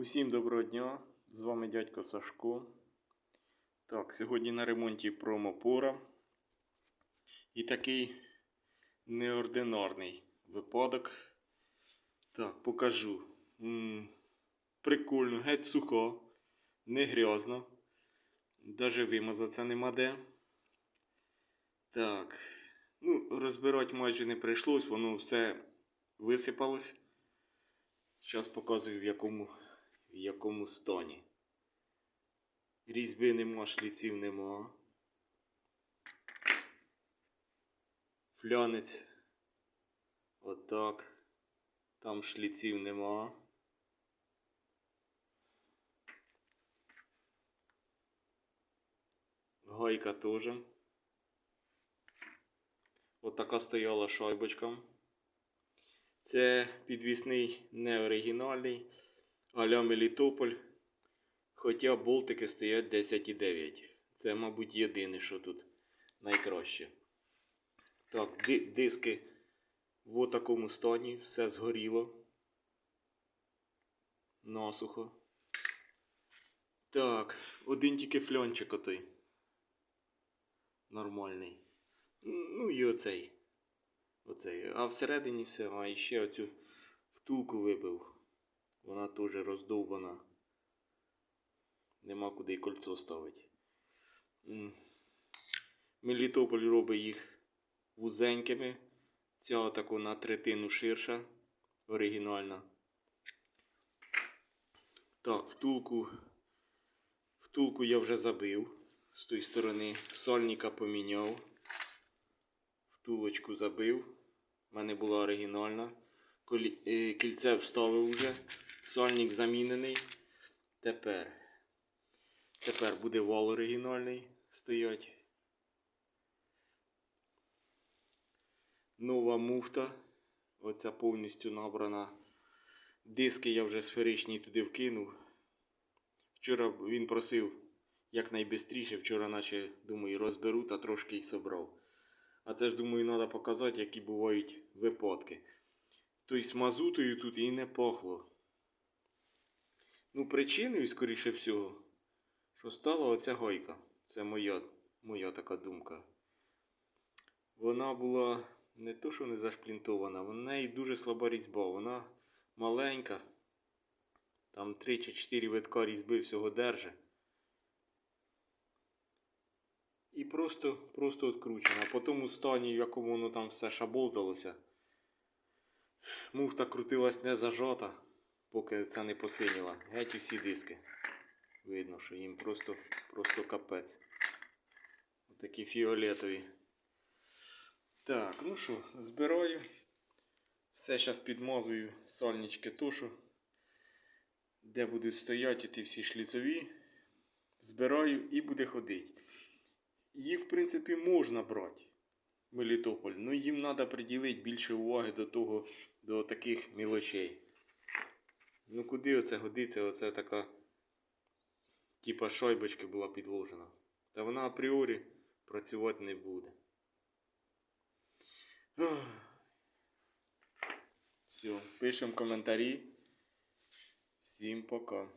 Усім доброго дня! З вами дядько Сашко. Так, сьогодні на ремонті промопора. І такий неординарний випадок. Так, покажу. М, Прикольно, геть сухо, не грязно. Даже вимазатися нема де. Так. Ну, розбирати майже не прийшлось, воно все висипалось. Зараз показую в якому, в якому стані. Різьби нема, шліців нема. Флянець. Отак. Там шліців нема. Гайка теж. Отака стояла шайбочка. Це підвісний не оригінальний, а-ля Мелітополь. Хоча болтики стоять 10,9. Це, мабуть, єдине, що тут найкраще. Так, ди- диски в такому стані, все згоріло. Насухо. Так, один тільки фльончик отой. Нормальний. Ну і оцей. Оцей. А всередині все, а ще оцю втулку вибив. Вона теж роздовбана. Нема куди кольцо ставити. Мелітополь робить їх вузенькими. Ця отако на третину ширша. Оригінальна. Так, втулку. Втулку я вже забив з тої сторони. Сальника поміняв. Втулочку забив. У мене була оригінальна. Е, Кільце вставив вже. Сальник замінений. Тепер. Тепер буде вал оригінальний стоять. Нова муфта. Оця повністю набрана. Диски я вже сферичні туди вкинув. Вчора він просив якнайбистріше. Вчора, наче, думаю, розберу та трошки й собрав. А це ж, думаю, треба показати, які бувають випадки. Тобто мазутою тут і не пахло. Ну, причиною, скоріше всього, що стала оця гайка. Це моя, моя така думка. Вона була не то, що не зашплінтована, в неї дуже слаба різьба. Вона маленька. Там 3 чи 4 витка різьби всього держить. І просто, просто відкручена. По тому стані, в якому воно там все шаболдалося. Муфта крутилась не зажата, поки це не посиніла. Геть усі диски. Видно, що їм просто, просто капець. Такі фіолетові. Так, ну що, збираю. Все зараз підмазую сальнички тушу. Де будуть стояти ті всі шліцові. Збираю і буде ходити. Їх, в принципі, можна брати. Мелітополь. Ну їм треба приділити більше уваги до того, до таких мілочей. Ну куди оце годиться? Оце така типа шайбочка була підложена. Та вона апріорі працювати не буде. Все, пишемо коментарі. Всім пока.